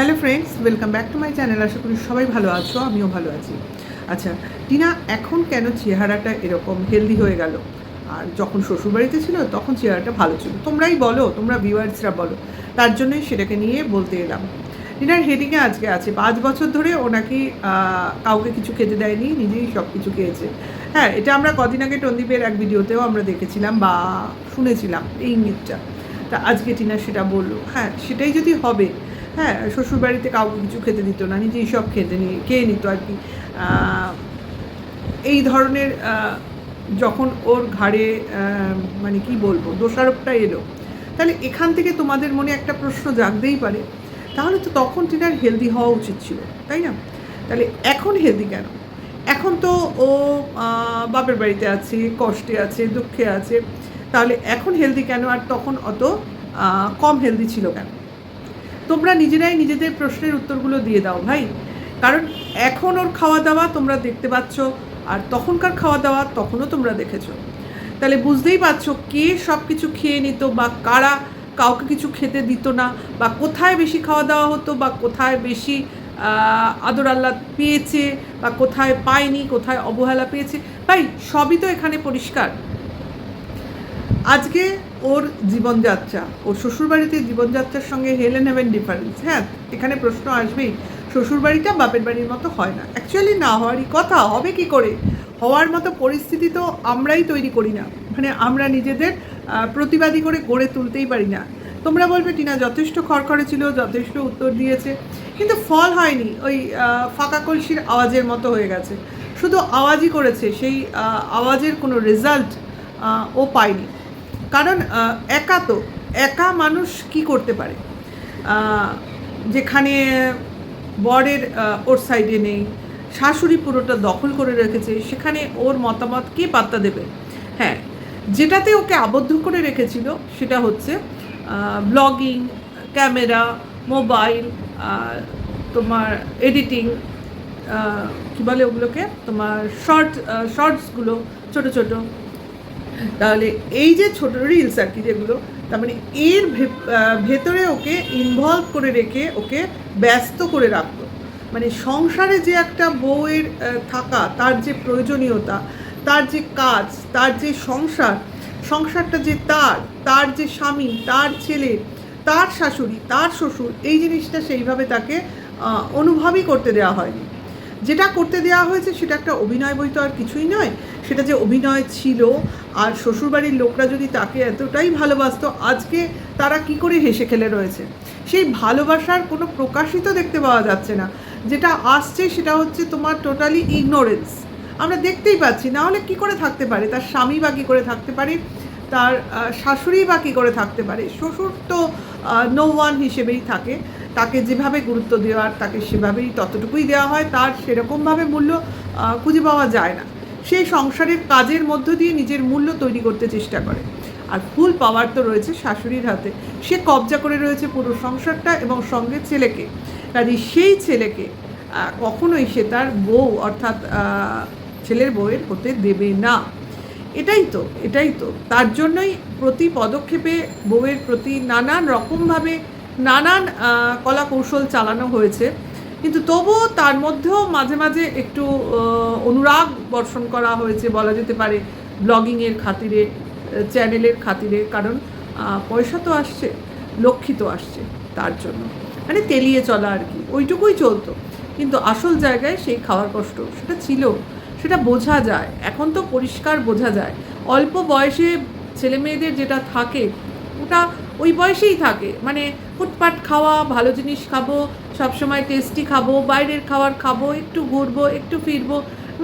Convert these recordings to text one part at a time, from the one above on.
Hello friends welcome back to my channel আশা করি সবাই ভালো আছো, আমিও ভালো আছি। আচ্ছা টিনা, এখন কেন চেহারাটা এরকম হেলদি হয়ে গেল? আর যখন শ্বশুরবাড়িতে ছিল, তখন চেহারাটা ভালো ছিল। তোমরাই বলো, তোমরা ভিউয়ার্সরা বলো। তার জন্যই সেটাকে নিয়ে বলতে এলাম। টিনার হেডিংয়ে আজকে আছে, পাঁচ বছর ধরে ও নাকি কাউকে কিছু খেতে দেয়নি, নিজেই সব কিছু খেয়েছে। হ্যাঁ এটা আমরা কদিন আগে টন্দীপের এক ভিডিওতেও আমরা দেখেছিলাম বা শুনেছিলাম এই ইঙ্গিতটা তা আজকে টিনা সেটা বলল। হ্যাঁ সেটাই যদি হবে হ্যাঁ শ্বশুরবাড়িতে কাউকে কিছু খেতে দিত না নিজেই সব খেতে নিয়ে খেয়ে নিত আর কি। এই ধরনের যখন ওর ঘাড়ে মানে কি বলব দোষারোপটা এলো তাহলে এখান থেকে তোমাদের মনে একটা প্রশ্ন জাগতেই পারে। তাহলে তো তখন টিনার হেলদি হওয়া উচিত ছিল তাই না? তাহলে এখন হেলদি কেন? এখন তো ও বাপের বাড়িতে আছে কষ্টে আছে দুঃখে আছে তাহলে এখন হেলদি কেন? আর তখন অত কম হেলদি ছিল কেন? তোমরা নিজেরাই নিজেদের প্রশ্নের উত্তরগুলো দিয়ে দাও ভাই। কারণ এখন ওর খাওয়া দাওয়া তোমরা দেখতে পাচ্ছ, আর তখনকার খাওয়া দাওয়া তখনও তোমরা দেখেছ। তাহলে বুঝতেই পারছ কে সব কিছু খেয়ে নিত বা কারা কাউকে কিছু খেতে দিত না বা কোথায় বেশি খাওয়া দাওয়া হতো বা কোথায় বেশি আদর আল্লাহ পেয়েছে বা কোথায় পায়নি, কোথায় অবহেলা পেয়েছে। ভাই, সবই তো এখানে পরিষ্কার। আজকে ওর জীবনযাত্রা, ওর শ্বশুরবাড়িতে জীবনযাত্রার সঙ্গে হেলেন হেভেন ডিফারেন্স। হ্যাঁ এখানে প্রশ্ন আসবেই, শ্বশুরবাড়িটা বাপের বাড়ির মতো হয় না। অ্যাকচুয়ালি না হওয়ারই কথা, হবে কি করে? হওয়ার মতো পরিস্থিতি তো আমরাই তৈরি করি না। মানে আমরা নিজেদের প্রতিবাদী করে গড়ে তুলতেই পারি না। তোমরা বলবে, টিনা, যথেষ্ট খড়খড়ে ছিল, যথেষ্ট উত্তর দিয়েছে। কিন্তু ফল হয়নি, ওই ফাঁকা কলসির আওয়াজের মতো হয়ে গেছে। শুধু আওয়াজই করেছে, সেই আওয়াজের কোনো রেজাল্ট ও পায়নি। কারণ একা তো। একা মানুষ কি করতে পারে? যেখানে বরের ওর সাইডে নেই, শাশুড়ি পুরোটা দখল করে রেখেছে, সেখানে ওর মতামত কে পাত্তা দেবে? হ্যাঁ যেটাতে ওকে আবদ্ধ করে রেখেছিল সেটা হচ্ছে ব্লগিং ক্যামেরা মোবাইল তোমার এডিটিং কী বলে ওগুলোকে? তোমার শর্ট শর্টসগুলো ছোট ছোট। তাহলে এই যে ছোট রিলস আর কি যেগুলো, তার মানে এর ভেতরে ওকে ইনভলভ করে রেখে ওকে ব্যস্ত করে রাখতো মানে সংসারে যে একটা বউয়ের থাকা, তার যে প্রয়োজনীয়তা, তার যে কাজ, তার যে সংসার, সংসারটা যে তার তার যে স্বামী, তার ছেলে, তার শাশুড়ি, তার শ্বশুর, এই জিনিসটা সেইভাবে তাকে অনুভবই করতে দেওয়া হয়নি। যেটা করতে দেওয়া হয়েছে সেটা একটা অভিনয় বই তো আর কিছুই নয়, সেটা যে অভিনয় ছিল আর শ্বশুরবাড়ির লোকরা যদি তাকে এতটাই ভালোবাসতো, আজকে তারা কি করে হেসে খেলে রয়েছে? সেই ভালোবাসার কোনো প্রকাশিত দেখতে পাওয়া যাচ্ছে না। যেটা আসছে সেটা হচ্ছে তোমার টোটালি ইগনোরেন্স আমরা দেখতেই পাচ্ছি, না হলে কি করে থাকতে পারে? তার স্বামী বা কী করে থাকতে পারে? তার শাশুড়ি বা কী করে থাকতে পারে? শ্বশুর তো নো ওয়ান হিসেবেই থাকে। তাকে যেভাবে গুরুত্ব দেওয়ার, তাকে সেভাবেই ততটুকুই দেওয়া হয়। তার সেরকমভাবে মূল্য খুঁজে পাওয়া যায় না। সেই সংসারের কাজের মধ্য দিয়ে নিজের মূল্য তৈরি করতে চেষ্টা করে। আর ফুল পাওয়ার তো রয়েছে শাশুড়ির হাতে। সে কবজা করে রয়েছে পুরো সংসারটা এবং সঙ্গে ছেলেকে। কাজে সেই ছেলেকে কখনোই সে তার বউ অর্থাৎ ছেলের বউয়ের হতে দেবে না। এটাই তো এটাই তো। তার জন্যই প্রতি পদক্ষেপে বউয়ের প্রতি নানান রকমভাবে নানান কলা কৌশল চালানো হয়েছে। কিন্তু তবুও তার মধ্যেও মাঝে মাঝে একটু অনুরাগ বর্ষণ করা হয়েছে বলা যেতে পারে ব্লগিংয়ের খাতিরে চ্যানেলের খাতিরে, কারণ পয়সা তো আসছে, লক্ষ্মী তো আসছে তার জন্য। মানে তেলিয়ে চলা আর কি, ওইটুকুই চলতো। কিন্তু আসল জায়গায় সেই খাওয়ার কষ্ট, সেটা ছিল, সেটা বোঝা যায়। এখন তো পরিষ্কার বোঝা যায়। অল্প বয়সে ছেলে মেয়েদের যেটা থাকে, ওটা ওই বয়সেই থাকে। মানে ফুটপাট খাওয়া, ভালো জিনিস খাব সবসময় টেস্টি খাব, বাইরের খাবার খাব, একটু ঘুরবো, একটু ফিরবো।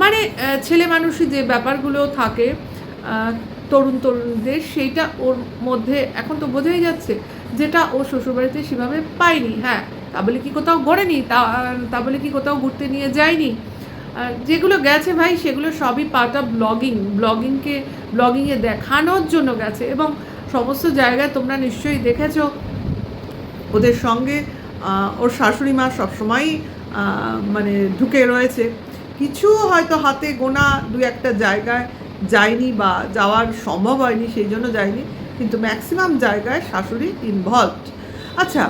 মানে ছেলে মানুষই যে ব্যাপারগুলো থাকে তরুণ তরুণদের, সেইটা ওর মধ্যে এখন তো বোঝাই যাচ্ছে যেটা ও শ্বশুরবাড়িতে সেভাবে পায়নি। হ্যাঁ তা বলে কি কোথাও গড়েনি তা তা বলে কি কোথাও ঘুরতে নিয়ে যায়নি। যেগুলো গেছে ভাই, সেগুলো সবই পার্ট অফ ব্লগিং ব্লগিংকে ব্লগিংয়ে দেখানোর জন্য গেছে। এবং সমস্ত জায়গায় তোমরা নিশ্চয়ই দেখেছ, ওদের সঙ্গে ওর শাশুড়ি মা সবসময়ই মানে ঢুকে রয়েছে। কিছু হয়তো হাতে গোনা দু একটা জায়গায় যায়নি বা যাওয়ার সম্ভব হয়নি, সেই জন্য যায়নি, কিন্তু ম্যাক্সিমাম জায়গায় শাশুড়ি ইনভলভড আচ্ছা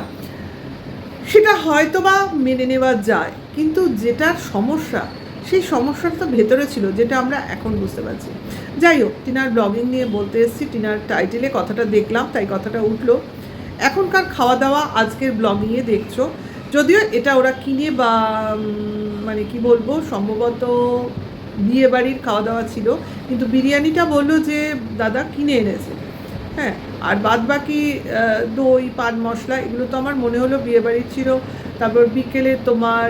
সেটা হয়তো বা মেনে নেওয়া যায়, কিন্তু যেটার সমস্যা, সেই সমস্যাটা তো ভেতরে ছিল, যেটা আমরা এখন বুঝতে পারছি। যাই হোক, টিনার ব্লগিং নিয়ে বলতে এসেছি, টিনার টাইটেলে কথাটা দেখলাম, তাই কথাটা উঠল। এখনকার খাওয়া দাওয়া আজকের ব্লগিংয়ে দেখছ। যদিও এটা ওরা কিনে বা মানে কি বলব, সম্ভবত বিয়ে বাড়ির খাওয়া দাওয়া ছিল। কিন্তু বিরিয়ানিটা বলল যে, দাদা কিনে এনেছে। হ্যাঁ আর বাদ বাকি দই, পান, মশলা এগুলো তো আমার মনে হলো বিয়ে বাড়ির ছিল। তারপর বিকেলে তোমার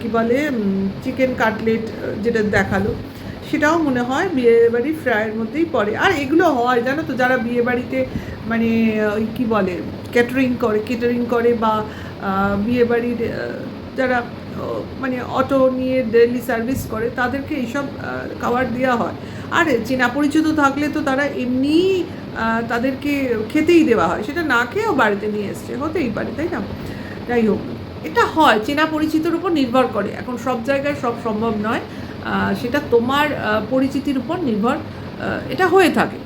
কি বলে চিকেন কাটলেট যেটা দেখাল, সেটাও মনে হয় বিয়ে বাড়ি ফ্রাইয়ের মধ্যেই পড়ে। আর এগুলো হয়, জানো তো, যারা বিয়ে বাড়িতে মানে ওই কী বলে ক্যাটারিং করে কেটারিং করে বা আহ, বিয়ে বাড়ির যারা মানে অটো নিয়ে ডেলি সার্ভিস করে তাদেরকে এইসব খাবার দেওয়া হয়। আর চেনা পরিচিত থাকলে তো তারা এমনি তাদেরকে খেতেই দেওয়া হয়। সেটা না খেয়েও বাড়িতে নিয়ে এসছে হতেই পারে তাই না? যাই হোক এটা হয় চেনা পরিচিতর উপর নির্ভর করে। এখন সব জায়গায় সব সম্ভব নয়। সেটা তোমার পরিচিতির উপর নির্ভর এটা হয়ে থাকে।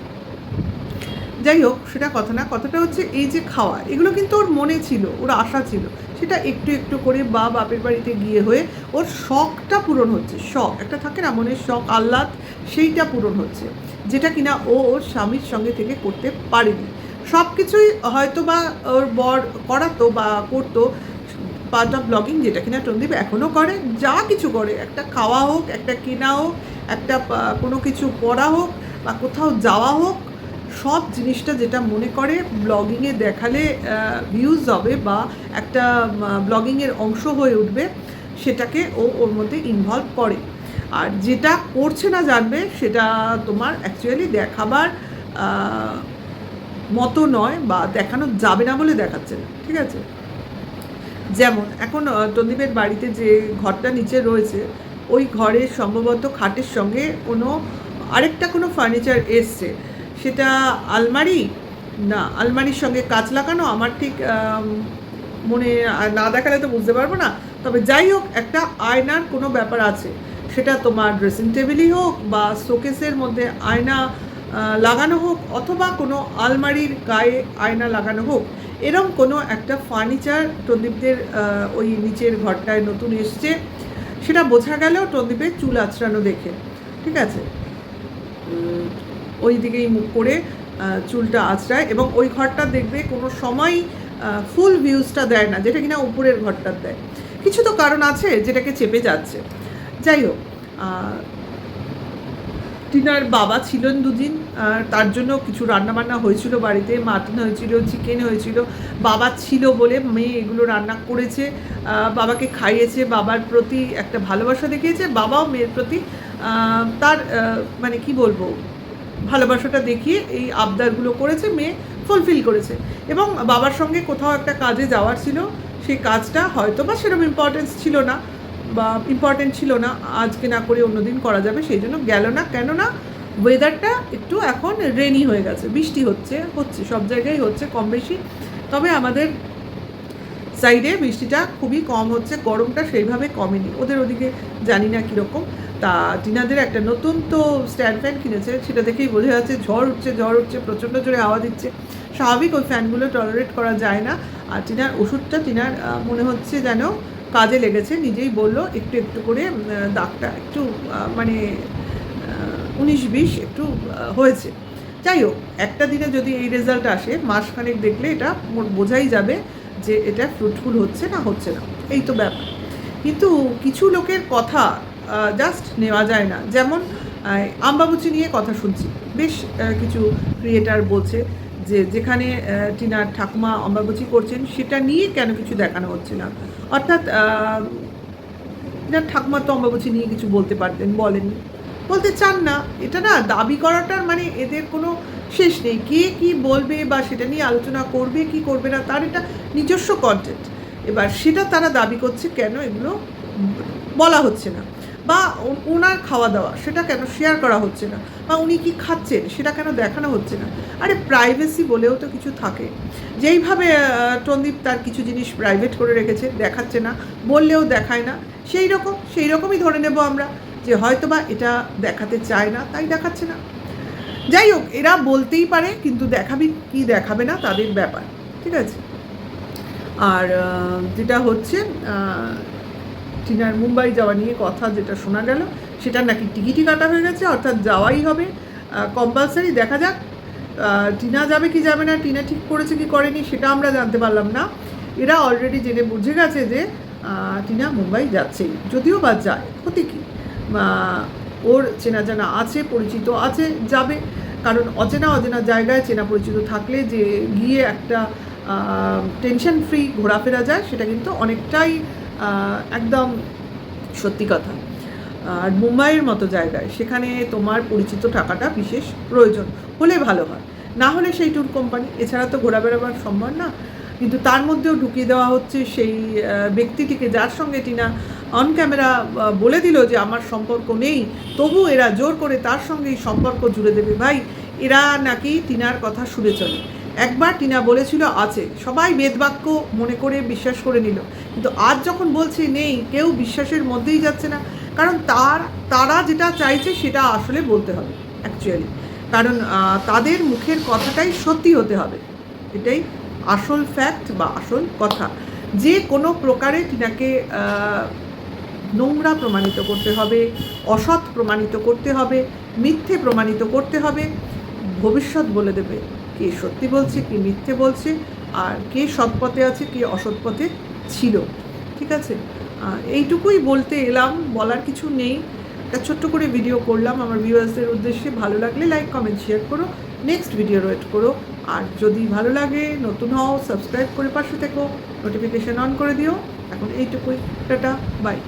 যাই হোক, সেটা কথা না, কথাটা হচ্ছে এই যে খাওয়া, এগুলো কিন্তু ওর মনে ছিল, ওর আশা ছিল। সেটা একটু একটু করে বা বাপের বাড়িতে গিয়ে হয়ে ওর শখটা পূরণ হচ্ছে, শখ। একটা থাকে না, মনের শখ, আহ্লাদ, সেইটা পূরণ হচ্ছে, যেটা কিনা ও ওর স্বামীর সঙ্গে থেকে করতে পারেনি। সব কিছুই হয়তো বা ওর বর করাতো বা করতো অফ ব্লগিং যেটা কিনা টন্দীপ এখনও করে, যা কিছু করে, একটা খাওয়া হোক, একটা কেনা হোক, একটা কোনো কিছু পড়া হোক, বা কোথাও যাওয়া হোক সব জিনিসটা যেটা মনে করে ব্লগিংয়ে দেখালে ভিউজ হবে বা একটা ব্লগিংয়ের অংশ হয়ে উঠবে সেটাকে ও ওর মধ্যে ইনভলভ করে। আর যেটা করছে না জানবে সেটা তোমার অ্যাকচুয়ালি দেখাবার মতো নয় বা দেখানো যাবে না বলে দেখাচ্ছে না ঠিক আছে? যেমন এখন আহ, টন্দীপের বাড়িতে যে ঘরটা নিচে রয়েছে ওই ঘরে সম্ভবত খাটের সঙ্গে কোনো আরেকটা কোনো ফার্নিচার এসছে। সেটা আলমারি? না, আলমারির সঙ্গে কাঁচ লাগানো আমার ঠিক মনে না দেখালে তো বুঝতে পারব না। তবে যাই হোক, একটা আয়নার কোনো ব্যাপার আছে। সেটা তোমার ড্রেসিং টেবিলই হোক বা শোকেসের মধ্যে আয়না লাগানো হোক অথবা কোনো আলমারির গায়ে আয়না লাগানো হোক, এরম কোনো একটা ফার্নিচার টন্দীপদের ওই নিচের ঘরটায় নতুন এসছে। সেটা বোঝা গেল টন্দীপের চুল আঁচড়ানো দেখে। ঠিক আছে? ওই দিকেই মুখ করে চুলটা আঁচড়ায় এবং ওই ঘরটা দেখবে কোনো সময় ফুল ভিউজটা দেয় না, যেটা কিনা উপরের ঘরটার দেয়। কিছু তো কারণ আছে যেটাকে চেপে যাচ্ছে। যাই হোক টিনার বাবা ছিলেন দুদিন তার জন্য কিছু রান্নাবান্না হয়েছিল বাড়িতে, মাটন হয়েছিল চিকেন হয়েছিল, বাবা ছিল বলে মেয়ে এগুলো রান্না করেছে বাবাকে খাইয়েছে, বাবার প্রতি একটা ভালোবাসা দেখিয়েছে, বাবাও মেয়ের প্রতি তার মানে কি বলব ভালোবাসাটা দেখিয়ে এই আবদারগুলো করেছে, মেয়ে ফুলফিল করেছে। এবং বাবার সঙ্গে কোথাও একটা কাজে যাওয়ার ছিল, সেই কাজটা হয়তো বা সেরকম ইম্পর্টেন্স ছিল না বা ইম্পর্টেন্ট ছিল না, আজকে না করে অন্যদিন করা যাবে, সেই জন্য গেল না। কেননা ওয়েদারটা একটু এখন রেনি হয়ে গেছে, বৃষ্টি হচ্ছে হচ্ছে, সব জায়গায় হচ্ছে কম বেশি। তবে আমাদের সাইডে বৃষ্টিটা খুবই কম হচ্ছে, গরমটা সেইভাবে কমেনি, ওদের ওদিকে জানি না কীরকম। তা টিনাদের একটা নতুন তো স্ট্যান্ড ফ্যান কিনেছে, সেটা দেখেই বোঝা যাচ্ছে ঝড় উঠছে ঝড় উঠছে, প্রচণ্ড জোরে হাওয়া দিচ্ছে। স্বাভাবিক ওই ফ্যানগুলো টলারেট করা যায় না। আর টিনার ওষুধটা, টিনার মনে হচ্ছে যেন কাজে লেগেছে। নিজেই বলল, একটু একটু করে দাগটা একটু মানে উনিশ, বিশ একটু হয়েছে। যাই হোক, একটা দিনে যদি এই রেজাল্ট আসে, মাসখানেক দেখলে এটা বোঝাই যাবে যে এটা ফ্রুটফুল হচ্ছে না হচ্ছে না। এই তো ব্যাপার। কিন্তু কিছু লোকের কথা জাস্ট নেওয়া যায় না। যেমন আমবাবুচি নিয়ে কথা শুনছি। বেশ কিছু ক্রিয়েটার বলছে যে, যেখানে টিনার ঠাকুমা অম্বাবুচি করছেন, সেটা নিয়ে কেন কিছু দেখানো হচ্ছে না? অর্থাৎ টিনার ঠাকুমা তো অম্বাবুচি নিয়ে কিছু বলতে পারতেন, বলেননি। বলতে চান না। এটা না, দাবি করাটার মানে এদের কোনো শেষ নেই। কে কি বলবে বা সেটা নিয়ে আলোচনা করবে, কি করবে না, তার এটা নিজস্ব কন্টেন্ট এবার সেটা তারা দাবি করছে কেন, এগুলো বলা হচ্ছে না। বা ওনার খাওয়া দাওয়া সেটা কেন শেয়ার করা হচ্ছে না? বা উনি কি খাচ্ছেন, সেটা কেন দেখানো হচ্ছে না? আরে প্রাইভেসি বলেও তো কিছু থাকে। যেইভাবে টন্দীপ তার কিছু জিনিস প্রাইভেট করে রেখেছে, দেখাচ্ছে না, বললেও দেখায় না সেই রকম সেই রকমই ধরে নেব আমরা যে হয়তো বা এটা দেখাতে চায় না, তাই দেখাচ্ছে না। যাই হোক, এরা বলতেই পারে, কিন্তু দেখাবি কি দেখাবে না, তাদের ব্যাপার, ঠিক আছে? আর যেটা হচ্ছে টিনার মুম্বাই যাওয়া নিয়ে কথা যেটা শোনা গেল সেটা নাকি টিকিটই কাটা হয়ে গেছে, অর্থাৎ যাওয়াই হবে। কম্পালসারি দেখা যাক। টিনা যাবে কি যাবে না, টিনা ঠিক করেছে কি করেনি, সেটা আমরা জানতে পারলাম না। এরা অলরেডি জেনে বুঝে গেছে যে টিনা মুম্বাই যাচ্ছেই যদিও বা যায়, ক্ষতি কী? ওর চেনা জানা আছে, পরিচিত আছে, যাবে। কারণ অচেনা অচেনা জায়গায় চেনা পরিচিত থাকলে যে গিয়ে একটা টেনশন ফ্রি ঘোরাফেরা যায়, সেটা কিন্তু অনেকটাই একদম সত্যি কথা। আর মুম্বাইয়ের মতো জায়গায় সেখানে তোমার পরিচিত টাকাটা বিশেষ প্রয়োজন, হলে ভালো হয়। না হলে সেই ট্যুর কোম্পানি, এছাড়া তো ঘোরা বেড়াবার সম্ভব না। কিন্তু তার মধ্যেও ঢুকিয়ে দেওয়া হচ্ছে সেই ব্যক্তিটিকে যার সঙ্গে টিনা অন ক্যামেরা বলে দিল যে আমার সম্পর্ক নেই, তবু এরা জোর করে তার সঙ্গেই সম্পর্ক জুড়ে দেবে। ভাই, এরা নাকি টিনার কথা শুনে চলে। একবার টিনা বলেছিল, আছে। সবাই বেদবাক্য মনে করে বিশ্বাস করে নিল। কিন্তু আজ যখন বলছে নেই, কেউ বিশ্বাসের মধ্যেই যাচ্ছে না। কারণ তার, তারা যেটা চাইছে সেটা আসলে বলতে হবে অ্যাকচুয়ালি কারণ তাদের মুখের কথাটাই সত্যি হতে হবে। এটাই আসল ফ্যাক্ট বা আসল কথা। যে কোনো প্রকারে টিনাকে নোংরা প্রমাণিত করতে হবে, অসৎ প্রমাণিত করতে হবে, মিথ্যে প্রমাণিত করতে হবে, ভবিষ্যৎ বলে দেবে কে সত্যি বলছে, কে মিথ্যে বলছে, আর কে সৎ পথে আছে, কে অসৎ পথে ছিল, ঠিক আছে? এইটুকুই বলতে এলাম, বলার কিছু নেই। একটা ছোট্ট করে ভিডিও করলাম আমার ভিউয়ার্সদের উদ্দেশ্যে। ভালো লাগলে লাইক কমেন্ট শেয়ার করো। নেক্সট ভিডিও ওয়েট করো। আর যদি ভালো লাগে, নতুন হও সাবস্ক্রাইব করে পাশে থেকো নোটিফিকেশান অন করে দিও। এখন এইটুকুই। Tata bye